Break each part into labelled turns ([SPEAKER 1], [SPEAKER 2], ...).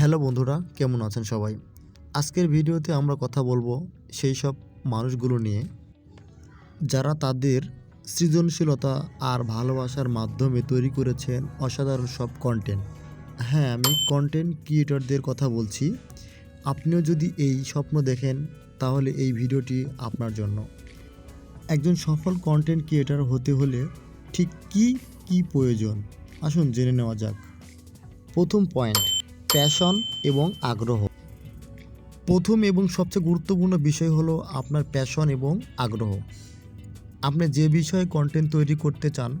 [SPEAKER 1] Hello বন্ধুরা, কেমন আছেন সবাই? আজকের ভিডিওতে আমরা কথা বলব সেই সব মানুষগুলো নিয়ে যারা তাদের সৃজনশীলতা আর ভালোবাসার মাধ্যমে তৈরি করেছেন অসাধারণ সব কন্টেন্ট হ্যাঁ আমি কন্টেন্ট ক্রিয়েটরদের কথা বলছি। আপনিও যদি এই স্বপ্ন দেখেন, তাহলে এই ভিডিওটি আপনার জন্য। একজন সফল কন্টেন্ট ক্রিয়েটর হতে হলে ঠিক কি কি প্রয়োজন? আসুন জেনে নেওয়া যাক। প্রথম পয়েন্ট প্যাশন এবং আগ্রহ। প্রথম এবং সবচেয়ে গুরুত্বপূর্ণ বিষয় হলো আপনার প্যাশন এবং আগ্রহ। আপনি যে বিষয়ে কন্টেন্ট তৈরি করতে চান,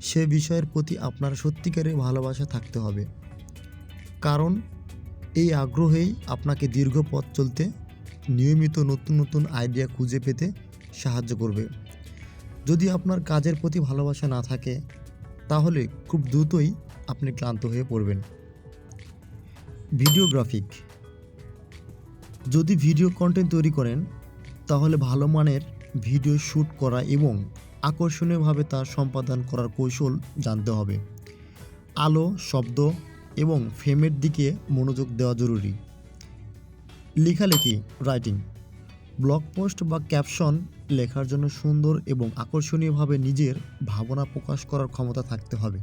[SPEAKER 1] সে বিষয়ের প্রতি আপনার সত্যিকারের ভালোবাসা থাকতে হবে। কারণ, এই আগ্রহেই আপনাকে দীর্ঘ পথ চলতে, নিয়মিত নতুন নতুন আইডিয়া খুঁজে পেতে সাহায্য করবে। যদি আপনার কাজের প্রতি ভালোবাসা না থাকে, তাহলে খুব দ্রুতই আপনি ক্লান্ত হয়ে পড়বেন। ভিডিওগ্রাফিক। যদি ভিডিও কন্টেন্ট তৈরি করেন, তাহলে ভালো মানের ভিডিও শ্যুট করা এবং আকর্ষণীয়ভাবে তা সম্পাদন করার কৌশল জানতে হবে। আলো, শব্দ এবং ফ্রেমের দিকে মনোযোগ দেওয়া জরুরি। লেখালেখি রাইটিং ব্লগ পোস্ট বা ক্যাপশন লেখার জন্য সুন্দর এবং আকর্ষণীয়ভাবে নিজের ভাবনা প্রকাশ করার ক্ষমতা থাকতে হবে।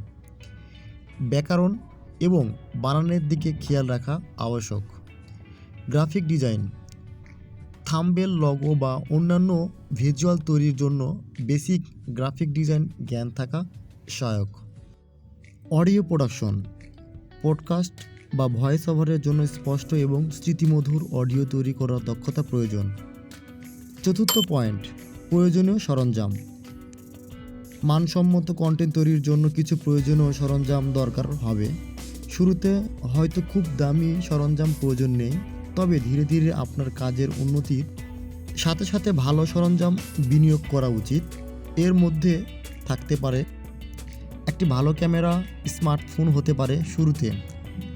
[SPEAKER 1] ব্যাকরণ এবং বানানের দিকে খেয়াল রাখা আবশ্যক। Graphic design. থাম্বেল, লগো বা অন্যান্য ভিজুয়াল তৈরির জন্য বেসিক গ্রাফিক ডিজাইন জ্ঞান থাকা সহায়ক। Audio production. পডকাস্ট বা ভয়েস ওভারের জন্য স্পষ্ট এবং স্মৃতিমধুর অডিও তৈরি করার দক্ষতা প্রয়োজন। চতুর্থ পয়েন্ট, প্রয়োজনীয় সরঞ্জাম। মানসম্মত কন্টেন্ট তৈরির জন্য কিছু প্রয়োজনীয় সরঞ্জাম দরকার হবে। শুরুতে হয়তো খুব দামি সরঞ্জাম প্রয়োজন নেই, তবে ধীরে ধীরে আপনার কাজের উন্নতির সাথে সাথে ভালো সরঞ্জাম বিনিয়োগ করা উচিত। এর মধ্যে থাকতে পারে একটি ভালো ক্যামেরা, স্মার্টফোন হতে পারে শুরুতে,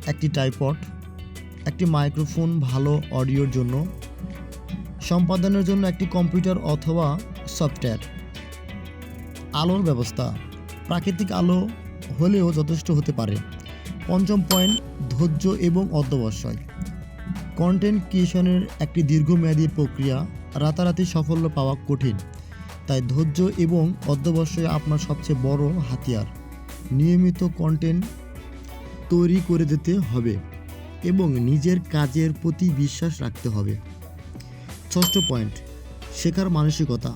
[SPEAKER 1] একটি টাইপড একটি মাইক্রোফোন ভালো অডিওর জন্য, সম্পাদনের জন্য একটি কম্পিউটার অথবা সফটওয়্যার। আলোর ব্যবস্থা, প্রাকৃতিক আলো হলেও যথেষ্ট হতে পারে। পঞ্চম পয়েন্ট, ধৈর্য এবং অধ্যবসায়। কন্টেন্ট ক্রিয়েশনের একটি দীর্ঘমেয়াদী প্রক্রিয়া রাতারাতি সাফল্য পাওয়া কঠিন। তাই ধৈর্য এবং অধ্যবসায় আপনার সবচেয়ে বড় হাতিয়ার। নিয়মিত কন্টেন্ট তৈরি করে যেতে হবে এবং নিজের কাজের প্রতি বিশ্বাস রাখতে হবে। ষষ্ঠ পয়েন্ট, শেখার মানসিকতা।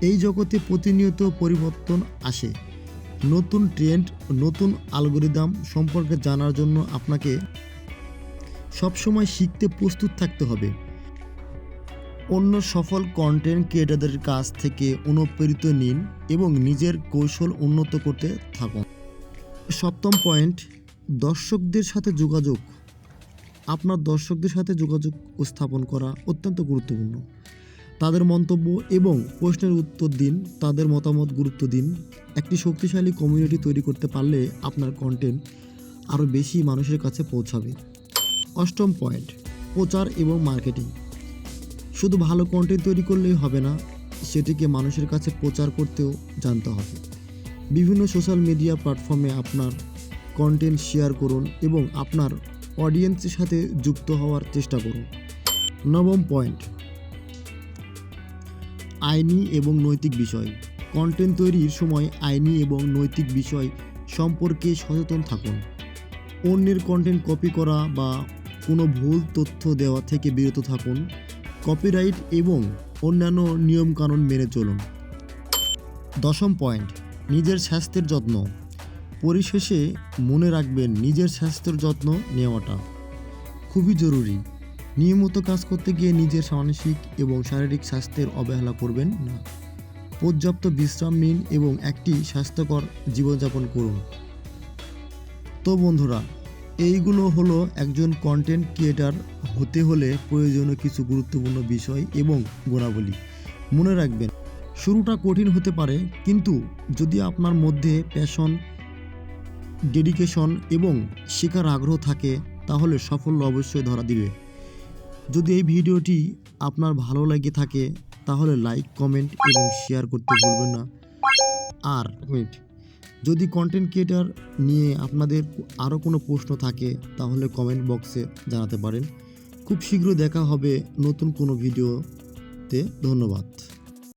[SPEAKER 1] এই জগতে প্রতিনিয়ত পরিবর্তন আসে। নতুন ট্রেন্ড, নতুন অ্যালগোরিদম সম্পর্কে জানার জন্য আপনাকে সবসময় শিখতে প্রস্তুত থাকতে হবে। অন্য সফল কন্টেন্ট ক্রিয়েটারদের কাছ থেকে অনুপ্রেরিত নিন এবং নিজের কৌশল উন্নত করতে থাকুন। সপ্তম পয়েন্ট দর্শকদের সাথে যোগাযোগ। আপনার দর্শকদের সাথে যোগাযোগ স্থাপন করা অত্যন্ত গুরুত্বপূর্ণ। তাদের মন্তব্য এবং প্রশ্নের উত্তর দিন, তাদের মতামত গুরুত্ব দিন। একটি শক্তিশালী কমিউনিটি তৈরি করতে পারলে আপনার কন্টেন্ট আরও বেশি মানুষের কাছে পৌঁছাবে। অষ্টম পয়েন্ট প্রচার এবং মার্কেটিং শুধু ভালো কন্টেন্ট তৈরি করলেই হবে না, সেটিকে মানুষের কাছে প্রচার করতেও জানতে হবে। বিভিন্ন সোশ্যাল মিডিয়া প্ল্যাটফর্মে আপনার কন্টেন্ট শেয়ার করুন এবং আপনার অডিয়েন্সের সাথে যুক্ত হওয়ার চেষ্টা করুন। নবম পয়েন্ট আইনি এবং নৈতিক বিষয়। কন্টেন্ট তৈরির সময় আইনি এবং নৈতিক বিষয় সম্পর্কে সচেতন থাকুন। অন্যের কন্টেন্ট কপি করা বা কোনো ভুল তথ্য দেওয়া থেকে বিরত থাকুন। কপিরাইট এবং অন্যান্য নিয়মকানুন মেনে চলুন। দশম পয়েন্ট নিজের স্বাস্থ্যের যত্ন। পরিশেষে মনে রাখবেন, নিজের স্বাস্থ্যের যত্ন নেওয়াটা খুবই জরুরি। নিয়মিত কাজ করতে গিয়ে নিজের মানসিক এবং শারীরিক স্বাস্থ্যের অবহেলা করবেন না। পর্যাপ্ত বিশ্রাম নিন এবং একটি স্বাস্থ্যকর জীবনযাপন করুন। তো বন্ধুরা, এইগুলো হলো একজন কন্টেন্ট ক্রিয়েটার হতে হলে প্রয়োজনীয় কিছু গুরুত্বপূর্ণ বিষয় এবং গুণাবলী। মনে রাখবেন, শুরুটা কঠিন হতে পারে, কিন্তু যদি আপনার মধ্যে প্যাশন ডেডিকেশন এবং শেখার আগ্রহ থাকে, তাহলে সাফল্য অবশ্যই ধরা দিবে। যদি এই ভিডিওটি আপনার ভালো লাগে থাকে, তাহলে লাইক কমেন্ট এবং শেয়ার করতে ভুলবেন না। আর যদি কন্টেন্ট ক্রিয়েটার নিয়ে আপনাদের আরও কোনো প্রশ্ন থাকে, তাহলে কমেন্ট বক্সে জানাতে পারেন। খুব শীঘ্র দেখা হবে নতুন কোনো ভিডিওতে। ধন্যবাদ।